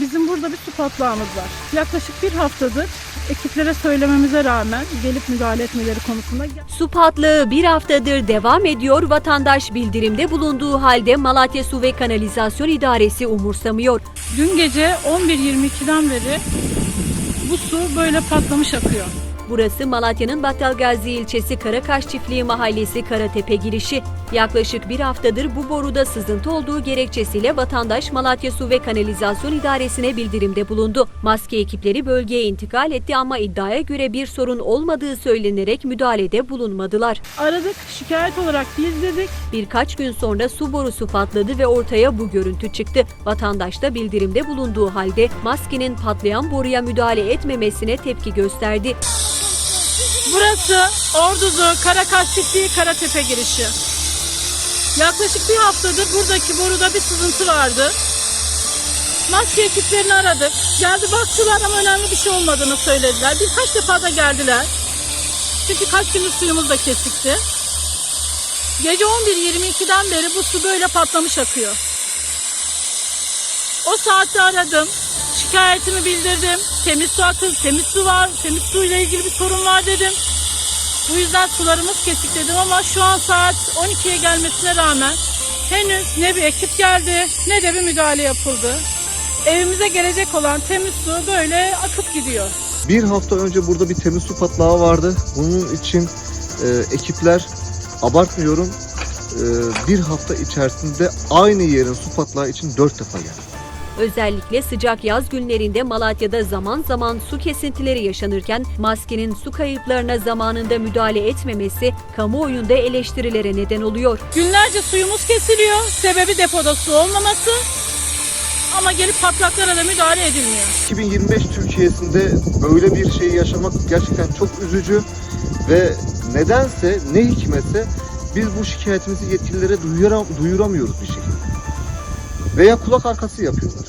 Bizim burada bir su patlağımız var. Yaklaşık bir haftadır ekiplere söylememize rağmen gelip müdahale etmeleri konusunda Su patlağı bir haftadır devam ediyor. Vatandaş bildirimde bulunduğu halde Malatya Su ve Kanalizasyon İdaresi umursamıyor. dün gece 11.22'den beri bu su böyle patlamış akıyor. Burası Malatya'nın Battalgazi ilçesi Karakaş Çiftliği Mahallesi Karatepe girişi. Yaklaşık bir haftadır bu boruda sızıntı olduğu gerekçesiyle vatandaş Malatya Su ve Kanalizasyon İdaresi'ne bildirimde bulundu. Maske ekipleri bölgeye intikal etti ama iddiaya göre bir sorun olmadığı söylenerek müdahalede bulunmadılar. Aradık, şikayet olarak bildirdik. Birkaç gün sonra su borusu patladı ve ortaya bu görüntü çıktı. Vatandaş da bildirimde bulunduğu halde maskenin patlayan boruya müdahale etmemesine tepki gösterdi. Burası Ordu'da Karakaş Çiftliği Karatepe girişi. Yaklaşık bir haftadır buradaki boruda bir sızıntı vardı. Maske ekiplerini aradık. Geldi baktılar ama önemli bir şey olmadığını söylediler. Birkaç defa da geldiler. Çünkü kaç gündür suyumuz da kesikti. Gece 11.22'den beri bu su böyle patlamış akıyor. O saatte aradım. Şikayetimi bildirdim. Temiz su akıl, temiz su var, temiz su ile ilgili bir sorun var dedim. Bu yüzden sularımız kesik dedim ama şu an saat 12'ye gelmesine rağmen henüz ne bir ekip geldi ne de bir müdahale yapıldı. Evimize gelecek olan temiz su böyle akıp gidiyor. Bir hafta önce burada bir temiz su patlağı vardı. Bunun için e, ekipler abartmıyorum e, bir hafta içerisinde aynı yerin su patlağı için dört defa geldi. Özellikle sıcak yaz günlerinde Malatya'da zaman zaman su kesintileri yaşanırken maskenin su kayıplarına zamanında müdahale etmemesi kamuoyunda eleştirilere neden oluyor. Günlerce suyumuz kesiliyor. Sebebi depoda su olmaması. Ama gelip patlaklara da müdahale edilmiyor. 2025 Türkiye'sinde böyle bir şeyi yaşamak gerçekten çok üzücü ve nedense ne hikmetse biz bu şikayetimizi yetkililere duyura, duyuramıyoruz bir şekilde. Veya kulak arkası yapıyorlar.